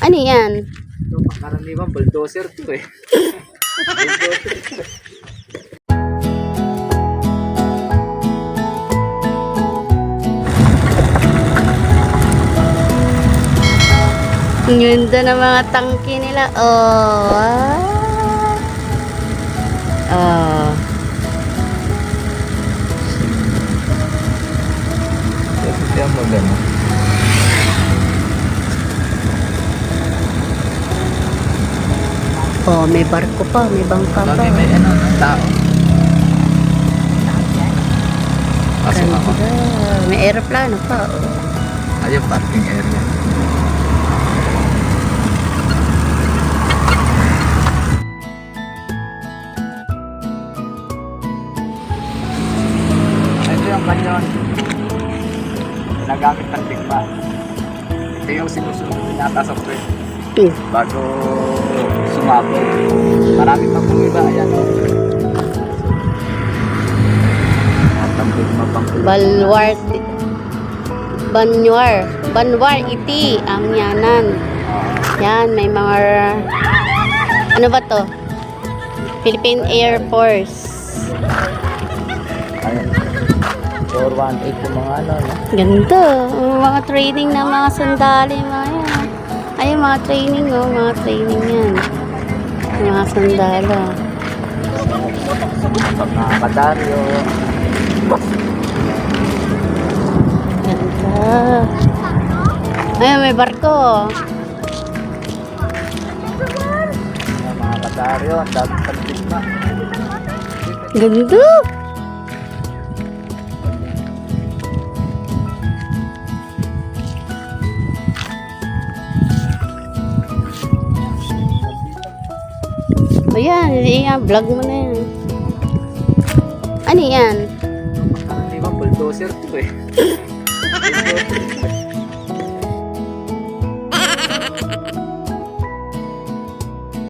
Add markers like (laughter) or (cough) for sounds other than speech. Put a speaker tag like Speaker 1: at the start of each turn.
Speaker 1: Ano yan?
Speaker 2: Ito, pangkaraniwan, bulldozer to eh.
Speaker 1: ganda ng mga tangke nila. Oh. wow. Oh.
Speaker 2: Kasi siya magano.
Speaker 1: Oh, may barko pa, may bangka pa.
Speaker 2: Lagi may ano, tao. Pasok ako.
Speaker 1: May aeroplano pa. Oh.
Speaker 2: Ayun, parking area. Ito yung kanyon. Nagamit ng tigpa. Ito yung sinusunod na software.
Speaker 1: 50.
Speaker 2: Bago sumabog. Marami pa pong iba. Ayan. Natambog mapangkulang.
Speaker 1: Balwar. Banwar. Banwar iti. Ang yanan. Yan, may mga... Ano ba to? Philippine Air Force.
Speaker 2: Ayan. 418 yung mga ano. No?
Speaker 1: Ganda. Mga training ng mga sandali. Mga ay, mga training, oh. Mga training yan. Mga sandalo.
Speaker 2: Mga kadaryo.
Speaker 1: Ganda. Ay, may barko.
Speaker 2: Mga kadaryo. Ang dami tigma.
Speaker 1: Ganda. O yan, yan, vlog mo na yan. Ano yan?
Speaker 2: Di ba bulldozer ko eh. (laughs)